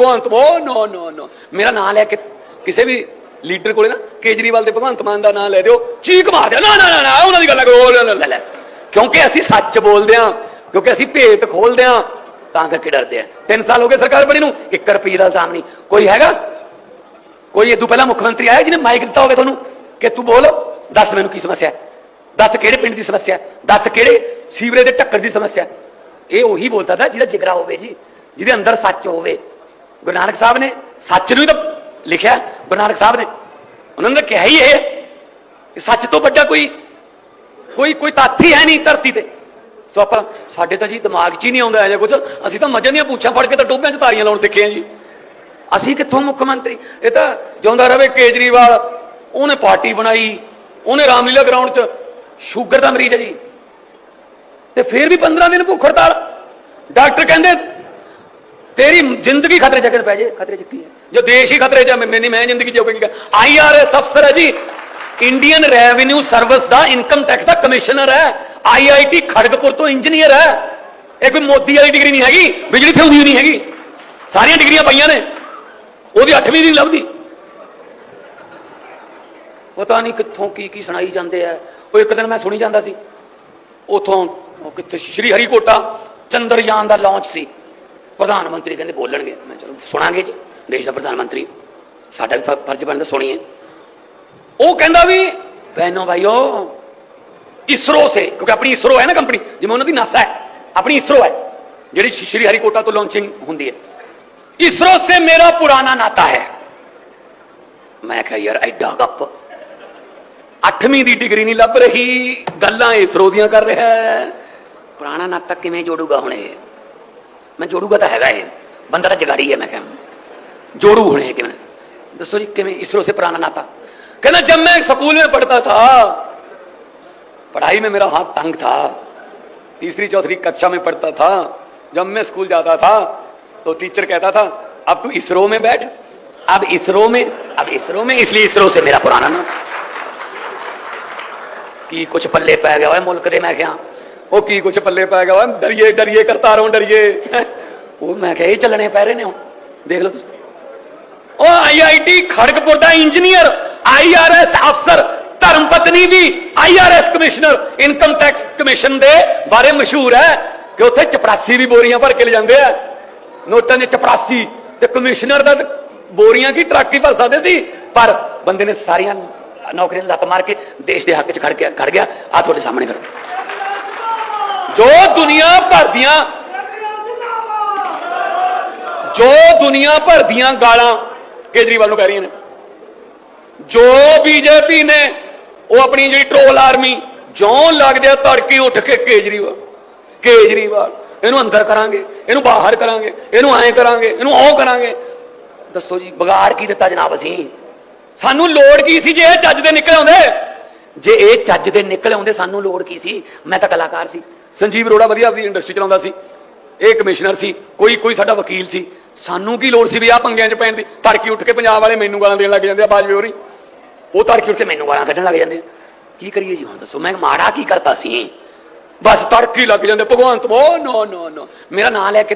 ਭਗਵੰਤ ਉਹ ਨੋ ਨੋ ਨੋ। ਮੇਰਾ ਨਾਮ ਲੈ ਕੇ ਕਿਸੇ ਵੀ ਲੀਡਰ ਕੋਲੇ ਨਾ ਕੇਜਰੀਵਾਲ ਦੇ ਭਗਵੰਤ ਮਾਨ ਦਾ ਨਾਮ ਲੈ ਦਿਓ, ਚੀਕ ਮਾਰ ਦਿਓ। ਨਾ ਨਾ ਨਾ ਉਹਨਾਂ ਦੀ ਗੱਲ ਕਰੋ ਲੈ ਲੈ। ਕਿਉਂਕਿ ਅਸੀਂ ਸੱਚ ਬੋਲਦੇ ਹਾਂ ਕਿਉਂਕਿ ਅਸੀਂ ਭੇਤ ਖੋਲਦੇ ਹਾਂ ਤਾਂ ਕਰਕੇ ਡਰਦੇ ਆ। ਤਿੰਨ ਸਾਲ ਹੋ ਗਏ ਸਰਕਾਰ ਬਣੀ ਨੂੰ 1 ਰੁਪਏ ਦਾ ਇਲਜ਼ਾਮ ਨਹੀਂ। ਕੋਈ ਹੈਗਾ? ਕੋਈ ਇਦੋਂ ਪਹਿਲਾਂ ਮੁੱਖ ਮੰਤਰੀ ਆਇਆ ਜਿਹਨੇ ਮਾਈਕ ਦਿੱਤਾ ਹੋਵੇ ਤੁਹਾਨੂੰ? ਕਿ ਤੂੰ ਬੋਲ, ਦੱਸ ਮੈਨੂੰ ਕੀ ਸਮੱਸਿਆ? ਹੈ ਦੱਸ ਕਿਹੜੇ ਪਿੰਡ ਦੀ ਸਮੱਸਿਆ? ਹੈ ਦੱਸ ਕਿਹੜੇ ਸੀਵਰੇਜ ਦੇ ਟੱਕਰ ਦੀ ਸਮੱਸਿਆ? ਇਹ ਉਹੀ ਬੋਲ ਸਕਦਾ ਜਿਹਦਾ ਜਿਗਰਾ ਹੋਵੇ ਜੀ, ਜਿਹਦੇ ਅੰਦਰ ਸੱਚ ਹੋਵੇ। ਗੁਰੂ ਨਾਨਕ ਸਾਹਿਬ ਨੇ ਸੱਚ ਨੂੰ ਹੀ ਤਾਂ ਲਿਖਿਆ ਗੁਰੂ ਨਾਨਕ ਸਾਹਿਬ ਨੇ। ਉਹਨਾਂ ਨੇ ਤਾਂ ਕਿਹਾ ਹੀ ਇਹ ਸੱਚ ਤੋਂ ਵੱਡਾ ਕੋਈ ਕੋਈ ਕੋਈ ਤੱਥ ਹੀ ਹੈ ਨਹੀਂ ਧਰਤੀ ਤੇ। ਸੋ ਆਪਾਂ, ਸਾਡੇ ਤਾਂ ਜੀ ਦਿਮਾਗ 'ਚ ਹੀ ਨਹੀਂ ਆਉਂਦਾ ਇਹ ਜਿਹਾ ਕੁਝ ਅਸੀਂ ਤਾਂ ਮੱਝਾਂ ਦੀਆਂ ਪੁੱਛਾਂ ਫੜ ਕੇ ਤਾਂ ਟੋਭਿਆਂ 'ਚ ਤਾਰੀਆਂ ਲਾਉਣ ਸਿੱਖੇ ਆ ਜੀ। ਅਸੀਂ ਕਿੱਥੋਂ ਮੁੱਖ ਮੰਤਰੀ? ਇਹ ਤਾਂ ਜਿਉਂਦਾ ਰਵੇ ਕੇਜਰੀਵਾਲ, ਉਹਨੇ ਪਾਰਟੀ ਬਣਾਈ, ਉਹਨੇ ਰਾਮਲੀਲਾ ਗਰਾਊਂਡ 'ਚ ਸ਼ੂਗਰ ਦਾ ਮਰੀਜ਼ ਹੈ ਜੀ। ਤੇ ਫਿਰ ਵੀ 15 ਦਿਨ ਭੁੱਖ ਹੜਤਾਲ ਡਾਕਟਰ ਕਹਿੰਦੇ ਤੇਰੀ ਜ਼ਿੰਦਗੀ ਖਤਰੇ 'ਚ ਅਗਰ ਪੈ ਜੇ, ਖਤਰੇ 'ਚ ਕੀ ਹੈ? ਜੋ ਦੇਸ਼ ਹੀ ਖਤਰੇ 'ਚ ਹੈ ਮੈਂ ਨਹੀਂ ਮੈਂ ਜ਼ਿੰਦਗੀ ਜਿਉਂ ਆਈਆਰਐਸ ਅਫਸਰ ਹੈ ਜੀ। ਇੰਡੀਅਨ ਰੈਵਨਿਊ ਸਰਵਿਸ ਦਾ ਇਨਕਮ ਟੈਕਸ ਦਾ ਕਮਿਸ਼ਨਰ ਹੈ। ਆਈਆਈਟੀ ਖੜਗਪੁਰ ਤੋਂ ਇੰਜੀਨੀਅਰ ਹੈ। ਇਹ ਕੋਈ ਮੋਦੀ ਵਾਲੀ ਡਿਗਰੀ ਨਹੀਂ ਹੈਗੀ, ਬਿਜਲੀ ਤੇ ਹੁੰਦੀ ਨਹੀਂ ਹੈਗੀ। ਸਾਰੀਆਂ ਡਿਗਰੀਆਂ ਪਈਆਂ ਨੇ। ਉਹਦੀ 8ਵੀਂ ਦੀ ਨੀ ਲੱਭਦੀ। ਪਤਾ ਨਹੀਂ ਕਿੱਥੋਂ ਕੀ ਕੀ ਸੁਣਾਈ ਜਾਂਦੇ ਆ। ਉਹ ਇੱਕ ਦਿਨ ਮੈਂ ਸੁਣੀ ਜਾਂਦਾ ਸੀ। ਉਥੋਂ ਉਹ ਕਿੱਥੇ ਸ਼੍ਰੀ ਹਰੀਕੋਟਾ, ਚੰਦਰਯਾਨ ਦਾ ਲਾਂਚ ਸੀ। ਪ੍ਰਧਾਨ ਮੰਤਰੀ ਕਹਿੰਦੇ ਬੋਲਣਗੇ। ਮੈਂ ਚਲੋ ਸੁਣਾਂਗੇ ਜੀ। ਦੇਸ਼ ਦਾ ਪ੍ਰਧਾਨ ਮੰਤਰੀ, ਸਾਡਾ ਵੀ ਫਰਜ਼ ਬਣਦਾ ਸੁਣੀਏ। ਉਹ ਕਹਿੰਦਾ ਵੀ ਬਹਿਨੋ ਭਾਈਓ, ਇਸਰੋ ਸੇ, ਕਿਉਂਕਿ ਆਪਣੀ ਇਸਰੋ ਹੈ ਨਾ ਕੰਪਨੀ, ਜਿਵੇਂ ਉਹਨਾਂ ਦੀ ਨਾਸਾ ਹੈ, ਆਪਣੀ ਇਸਰੋ ਹੈ, ਜਿਹੜੀ ਸ਼੍ਰੀ ਹਰੀ ਕੋਟਾ ਤੋਂ ਲਾਂਚਿੰਗ ਹੁੰਦੀ ਹੈ। ਇਸਰੋ ਸੇ ਮੇਰਾ ਪੁਰਾਣਾ ਨਾਤਾ ਹੈ। ਮੈਂ ਕਿਹਾ, ਯਾਰ ਆਈ ਐਡਾ ਗੱਪ। 8ਵੀਂ ਦੀ ਡਿਗਰੀ ਨਹੀਂ ਲੱਭ ਰਹੀ, ਗੱਲਾਂ ਇਸਰੋ ਦੀਆਂ ਕਰ ਰਿਹਾ ਪੁਰਾਣਾ ਨਾਤਾ ਕਿਵੇਂ ਜੋੜੂਗਾ ਹੁਣੇ ਮੈਂ ਜੋੜੂਗਾ ਤਾਂ ਹੈਗਾ ਇਹ ਬੰਦਾ ਤਾਂ ਜਗਾੜੀ ਹੈ ਮੈਂ ਕਿਹਾ जोड़ू होने हैं किमें दसो जी किमें इसरो से पुराना नाता कहना जब मैं स्कूल में पढ़ता था पढ़ाई में मेरा हाथ तंग था तीसरी चौथी कक्षा में पढ़ता था जब मैं स्कूल जाता था तो टीचर कहता था अब तू इसरो में बैठ अब इसरो में अब इसरो में इसलिए इसरो से मेरा पुराना नाम की कुछ पल्ले पै गया है मुल्क दे मैं क्या ਉਹ ਕੀ ਕੁਛ ਪੱਲੇ ਪੈ ਗਿਆ ਡਰੀਏ ਡਰੀਏ ਕਰਤਾ ਰਹੋ ਡਰੀਏ। ਉਹ ਮੈਂ ਕਿਹਾ ਇਹ ਚੱਲਣੇ ਪੈ ਰਹੇ ਨੇ ਹੁਣ। ਦੇਖ ਲਓ ਤੁਸੀਂ। ਉਹ ਆਈਆਈਟੀ ਖੜਗਪੁਰ ਦਾ ਇੰਜੀਨੀਅਰ ਆਈਆਰਐਸ ਅਫਸਰ ਧਰਮ ਪਤਨੀ ਵੀ IRS commissioner income tax commission ਦੇ ਬਾਰੇ ਮਸ਼ਹੂਰ ਹੈ ਕਿ ਉੱਥੇ ਚਪਰਾਸੀ ਵੀ ਬੋਰੀਆਂ ਭਰ ਕੇ ਲੈ ਜਾਂਦੇ ਆ। ਨੋਟਾਂ ਦੇ ਚਪਰਾਸੀ ਤੇ ਕਮਿਸ਼ਨਰ ਦਾ ਬੋਰੀਆਂ ਕੀ ਟਰੱਕ ਹੀ ਭਰ ਸਕਦੇ ਸੀ? ਪਰ ਬੰਦੇ ਨੇ ਸਾਰੀਆਂ ਨੌਕਰੀਆਂ ਲੱਤ ਮਾਰ ਕੇ ਦੇਸ਼ ਦੇ ਹੱਕ 'ਚ ਖੜ ਗਿਆ ਖੜ ਗਿਆ। ਆ ਤੁਹਾਡੇ ਸਾਹਮਣੇ ਕਰੋ। ਜੋ ਦੁਨੀਆ ਭਰ ਦੀਆਂ ਜੋ ਦੁਨੀਆ ਭਰ ਦੀਆਂ ਗਾਲਾਂ ਕੇਜਰੀਵਾਲ ਨੂੰ ਕਹਿ ਰਹੀਆਂ ਨੇ। ਜੋ ਬੀਜੇਪੀ ਨੇ ਉਹ ਆਪਣੀ ਜਿਹੜੀ ਟ੍ਰੋਲ ਆਰਮੀ ਜਿਉਂ ਲੱਗਦੇ ਆ ਤੜਕੇ ਉੱਠ ਕੇ ਕੇਜਰੀਵਾਲ ਕੇਜਰੀਵਾਲ, ਇਹਨੂੰ ਅੰਦਰ ਕਰਾਂਗੇ, ਇਹਨੂੰ ਬਾਹਰ ਕਰਾਂਗੇ, ਇਹਨੂੰ ਐਂ ਕਰਾਂਗੇ, ਇਹਨੂੰ ਉਹ ਕਰਾਂਗੇ। ਦੱਸੋ ਜੀ ਵਿਗਾੜ ਕੀ ਦਿੱਤਾ ਜਨਾਬ ਅਸੀਂ? ਸਾਨੂੰ ਲੋੜ ਕੀ ਸੀ ਜੇ ਇਹ ਚੱਜ ਦੇ ਨਿਕਲ ਆਉਂਦੇ? ਜੇ ਇਹ ਚੱਜ ਦੇ ਨਿਕਲ ਆਉਂਦੇ, ਸਾਨੂੰ ਲੋੜ ਕੀ ਸੀ? ਮੈਂ ਤਾਂ ਕਲਾਕਾਰ ਸੀ। ਸੰਜੀਵ ਅਰੋੜਾ ਵਧੀਆ ਆਪਣੀ ਇੰਡਸਟਰੀ ਚਲਾਉਂਦਾ ਸੀ। ਇਹ ਕਮਿਸ਼ਨਰ ਸੀ। ਕੋਈ ਕੋਈ ਸਾਡਾ ਵਕੀਲ ਸੀ। ਸਾਨੂੰ ਕੀ ਲੋੜ ਸੀ ਵੀ ਆ ਪੰਗਿਆਂ 'ਚ ਪੈਣ ਦੀ? ਤੜਕੀ ਉੱਠ ਕੇ ਪੰਜਾਬ ਵਾਲੇ ਮੈਨੂੰ ਗਾਲਾਂ ਦੇਣ ਲੱਗ ਜਾਂਦੇ ਆ, ਬਾਜਵੇ ਹੋਰੀ। ਉਹ ਤੜਕੀ ਉੱਠ ਕੇ ਮੈਨੂੰ ਗਾਲਾਂ ਕੱਢਣ ਲੱਗ ਜਾਂਦੇ ਆ। ਕੀ ਕਰੀਏ ਜੀ ਹੁਣ ਦੱਸੋ? ਮੈਂ ਮਾੜਾ ਕੀ ਕਰਤਾ ਸੀ? ਬਸ ਤੜਕੀ ਲੱਗ ਜਾਂਦੇ। ਭਗਵੰਤ ਉਹ ਨੋ ਨੋ ਨੋ। ਮੇਰਾ ਨਾਂ ਲੈ ਕੇ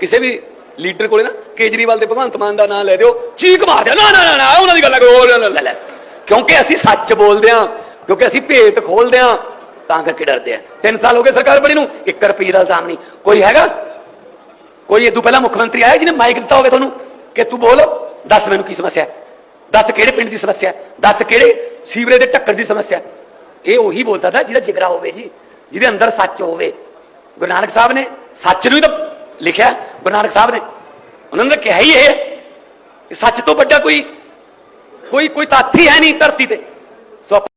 ਕਿਸੇ ਵੀ ਲੀਡਰ ਕੋਲੇ ਨਾ ਕੇਜਰੀਵਾਲ ਦੇ ਭਗਵੰਤ ਮਾਨ ਦਾ ਨਾਂ ਲੈ ਦਿਓ। ਚੀਕ ਮਾਰ ਦਿਓ ਨਾ ਨਾ ਨਾ ਉਹਨਾਂ ਦੀ ਗੱਲਾਂ ਕਰੋ ਲੈ। ਕਿਉਂਕਿ ਅਸੀਂ ਸੱਚ ਬੋਲਦੇ ਹਾਂ, ਕਿਉਂਕਿ ਅਸੀਂ ਭੇਤ ਖੋਲਦੇ ਹਾਂ। ਤਾਂ ਕਰਕੇ ਡਰਦੇ ਆ। ਤਿੰਨ ਸਾਲ ਹੋ ਗਏ ਸਰਕਾਰ ਬਣੀ ਨੂੰ 1 ਰੁਪਏ ਦਾ ਇਲਜ਼ਾਮ ਨਹੀਂ। ਕੋਈ ਹੈਗਾ? ਕੋਈ ਇਦੋਂ ਪਹਿਲਾਂ ਮੁੱਖ ਮੰਤਰੀ ਆਇਆ ਜਿਹਨੇ ਮਾਈਕ ਦਿੱਤਾ ਹੋਵੇ ਤੁਹਾਨੂੰ ਕਿ ਤੂੰ ਬੋਲ, ਦੱਸ ਮੈਨੂੰ ਕੀ ਸਮੱਸਿਆ ਹੈ? ਦੱਸ ਕਿਹੜੇ ਪਿੰਡ ਦੀ ਸਮੱਸਿਆ ਹੈ? ਦੱਸ ਕਿਹੜੇ ਸੀਵਰੇਜ ਦੇ ਟੱਕਰ ਦੀ ਸਮੱਸਿਆ ਹੈ? ਇਹ ਉਹੀ ਬੋਲ ਸਕਦਾ ਜਿਹਦਾ ਜਿਗਰਾ ਹੋਵੇ ਜੀ, ਜਿਹਦੇ ਅੰਦਰ ਸੱਚ ਹੋਵੇ। ਗੁਰੂ ਨਾਨਕ ਸਾਹਿਬ ਨੇ ਸੱਚ ਨੂੰ ਹੀ ਤਾਂ ਲਿਖਿਆ। ਗੁਰੂ ਨਾਨਕ ਸਾਹਿਬ ਨੇ, ਉਹਨਾਂ ਨੇ ਤਾਂ ਕਿਹਾ ਹੀ ਇਹ ਕਿ ਸੱਚ ਤੋਂ ਵੱਡਾ ਕੋਈ ਕੋਈ ਕੋਈ ਤਾਥੀ ਹੈ ਨਹੀਂ ਧਰਤੀ ਤੇ। ਸੋ ਆਪਾਂ